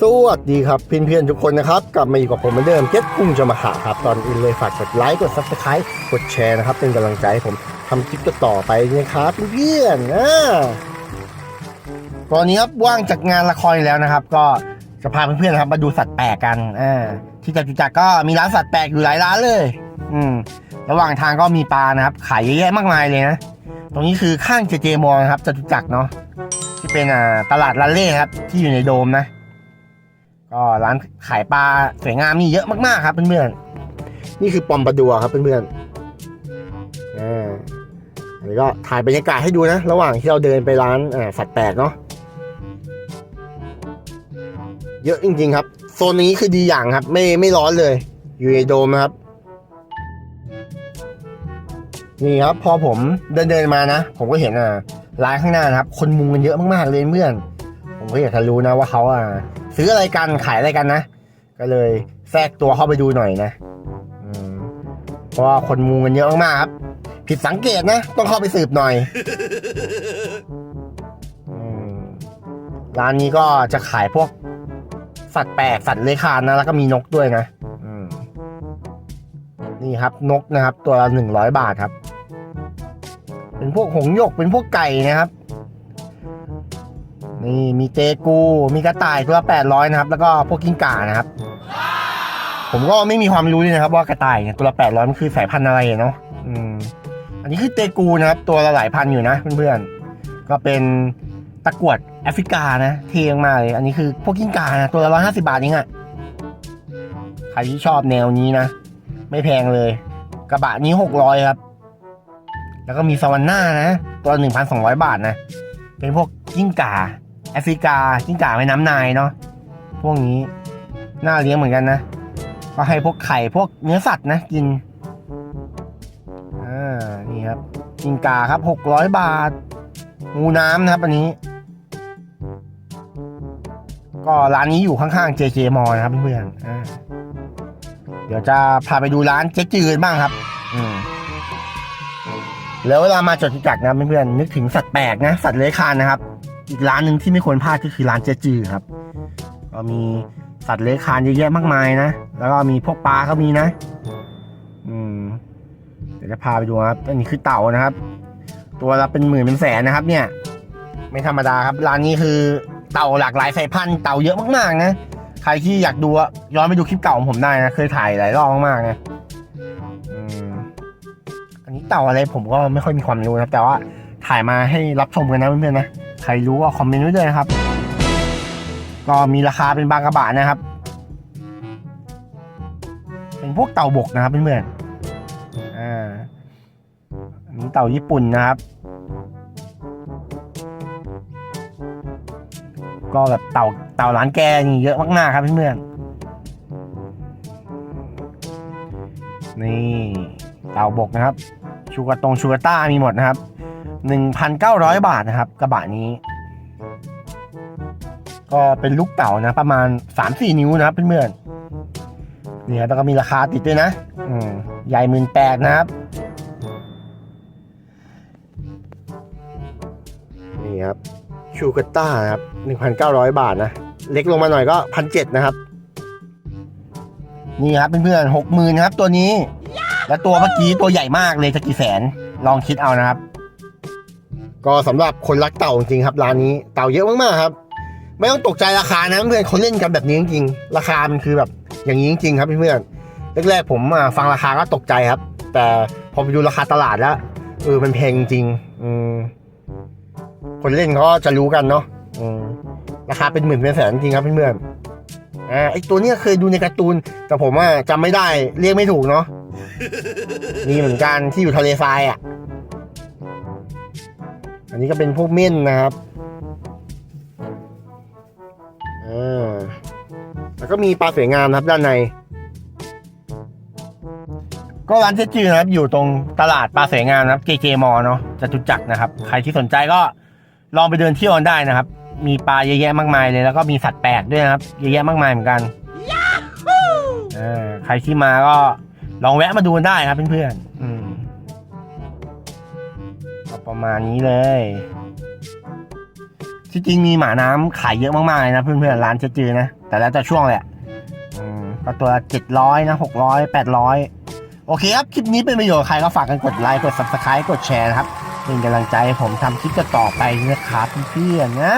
สวัสดีครับเพื่อนๆทุกคนนะครับ กลับมาอยู่กับผมเหมือนเดิมเจ็ดกุ้งจะมาหาครับตอนอื่นเลยฝากกดไลค์กดซับสไครต์กดแชร์นะครับ เป็นกำลังใจให้ผมทำคลิปต่อไปนะครับเพื่อนๆอ่าตอนนี้ครับว่างจากงานละครแล้วนะครับ ก็จะพาเพื่อนๆนะครับมาดูสัตว์แปลกกันอ่าที่จตุจักรก็มีร้านสัตว์แปลกอยู่หลายร้านเลย อืม ระหว่างทางก็มีปลานะครับ ขายเยอะแยะมากมายเลยนะตรงนี้คือข้างเจเจมอนะครับจตุจักรเนาะที่เป็นอ่าตลาดลาเล่ครับที่อยู่ในโดมนะ ก็ร้านขายปลาสวยงามนี่เยอะมากๆครับเพื่อนๆนี่คือปอมปลาดัวครับเพื่อนๆอ่าอันนี้ก็ถ่ายบรรยากาศให้ดูนะ ระหว่างที่เราเดินไปร้านอ่าสัตว์แปลกเนาะเยอะจริง ๆ ครับ โซนนี้คือดีอย่างครับ ไม่ไม่ร้อนเลย อยู่ในโดมนะครับ นี่ครับ พอผมเดินเดินมานะ ผมก็เห็นอ่าร้านข้างหน้านะครับ คนมุงกันเยอะมากๆเลยเพื่อน ผมก็อยากจะรู้นะว่าเขาอ่า ซื้ออะไรกันขายอะไรกันนะ ก็เลยแทรกตัวเข้าไปดูหน่อยนะเพราะว่าคนมุงกันเยอะมากครับ ผิดสังเกตนะ ต้องเข้าไปสืบหน่อยร้านนี้ก็จะขายพวก สัตว์แปลกสัตว์เลื้อยคลานนะ แล้วก็มีนกด้วยนะนี่ครับ นกนะครับ ตัวละหนึ่งร้อยบาทครับ เป็นพวกหงยกเป็นพวกไก่นะครับ นี่มีเจกู มีกระต่ายตัวละแปดร้อยนะครับ แล้วก็พวกกิ้งก่านะครับ ผมก็ไม่มีความรู้เลยนะครับว่ากระต่ายเนี่ยตัวละแปดร้อยมันคือสายพันธุ์อะไรเนาะอืมอันนี้คือเตกูนะครับ ตัวละหลายพันอยู่นะเพื่อนๆ ก็เป็นตะกรวดแอฟริกานะ เท่มาเลย อันนี้คือพวกกิ้งก่านะตัวละร้อยห้าสิบาทเองอะใครที่ชอบแนวนี้นะ ไม่แพงเลย กระบะนี้หกร้อยครับ แล้วก็มีสวรรค์หน้านะ ตัวหนึ่งพันสองร้อยบาทนะ เป็นพวกกิ้งก่า แอฟริกากิ้งก่าแม่น้ำนายเนาะพวกนี้น่าเลี้ยงเหมือนกันนะก็ให้พวกไข่พวกเนื้อสัตว์นะกินอ่านี่ครับกิ้งก่าครับหกร้อยบาท งูน้ำนะครับอันนี้ ก็ร้านนี้อยู่ข้างๆ JJ m นะครับเพื่อนๆอ่าเดี๋ยวจะพาไปดูร้านเจ๊จืดบ้างครับ อืมแล้วเวลามาจตุจักรนะเพื่อนๆนึกถึงสัตว์แปลกนะ สัตว์เลื้อยคลานนะครับ อีกร้านหนึ่งที่ไม่ควรพลาดก็คือร้านเจจือครับ ก็มีสัตว์เลื้อยคลานเยอะแยะมากมายนะ แล้วก็มีพวกปลาก็มีนะ อืม เดี๋ยวจะพาไปดูครับ อันนี้คือเต่านะครับ ตัวละเป็นหมื่นเป็นแสนนะครับ เนี่ย ไม่ธรรมดาครับ ร้านนี้คือเต่าหลากหลายสายพันธุ์ เต่าเยอะมากๆนะ ใครที่อยากดูอะย้อนไปดูคลิปเก่าของผมได้นะ เคยถ่ายหลายรอบมากๆนะ อืม อันนี้เต่าอะไรผมก็ไม่ค่อยมีความรู้นะครับแต่ว่าถ่ายมาให้รับชมกันนะเพื่อนๆนะ ใครรู้ก็คอมเมนต์ไว้ด้วยนะครับ ก็มีราคาเป็นบางกระบะนะครับ เป็นพวกเต่าบกนะครับเพื่อนๆอ่านนี้เต่าญี่ปุ่นนะครับ ก็แบบเต่าเต่าร้านแกนี่เยอะมากๆครับเพื่อนๆนี่เต่าบกนะครับ ชูกาตงชูกาต้ามีหมดนะครับ หนึ่งพันเก้าร้อยบาทนะครับ กระบะนี้ ก็เป็นลูกเต่านะ ประมาณสามสี่นิ้วนะครับเพื่อนๆนี่ครับแล้วก็มีราคาติดด้วยนะ อืมใหญ่หมื่นแปดนะครับนี่ครับชูกต้านะครับหนึ่งพันเก้าร้อยบาทนะ เล็กลงมาหน่อยก็พันเจ็ดนะครับ นี่ครับเพื่อนๆหกหมื่นครับตัวนี้ และตัวเมื่อกี้ตัวใหญ่มากเลยจะกี่แสน ลองคิดเอานะครับ ก็สำหรับคนรักเต่าจริงครับร้านนี้เต่าเยอะมากๆครับ ไม่ต้องตกใจราคานะเพื่อนเขาเล่นกันแบบนี้จริงๆราคามันคือแบบอย่างนี้จริงๆครับเพื่อนๆแรกๆผมฟังราคาก็ตกใจครับ แต่พอไปดูราคาตลาดแล้วเออมันแพงจริงอืมคนเล่นเขาจะรู้กันเนาะอืมราคาเป็นหมื่นเป็นแสนจริงครับเพื่อนๆอ่าไอตัวเนี้ยเคยดูในการ์ตูน แต่ผมอะจำไม่ได้เรียกไม่ถูกเนาะมีเหมือนกันที่อยู่ทะเลทรายอะ อันนี้ก็เป็นพวกเม่นนะครับอ่าแล้วก็มีปลาสวยงามนะครับด้านใน ก็ร้านเจ๊จือนะครับ อยู่ตรงตลาดปลาสวยงามนะครับ JJ m เนาะจตุจักรนะครับ ใครที่สนใจก็ลองไปเดินเที่ยวกันได้นะครับ มีปลาเยอะแยะมากมายเลย แล้วก็มีสัตว์แปลกด้วยนะครับ เยอะแยะมากมายเหมือนกันอ่าใครที่มาก็ลองแวะมาดูกันได้ครับเพื่อนๆอืมก็ ประมาณนี้เลย ที่จริงมีหมาน้ำขายเยอะมากๆเลยนะเพื่อนๆร้านเจ๊จือนะ แต่แล้วแต่ช่วงแหละก็ตัวเจ็ดร้อยนะหกร้อยแปดร้อยโอเคครับ คลิปนี้เป็นประโยชน์ใครก็ฝากกันกดไลค์ กด subscribe กดแชร์นะครับ เป็นกำลังใจให้ผมทำคลิปต่อไปนะครับเพื่อนๆนะ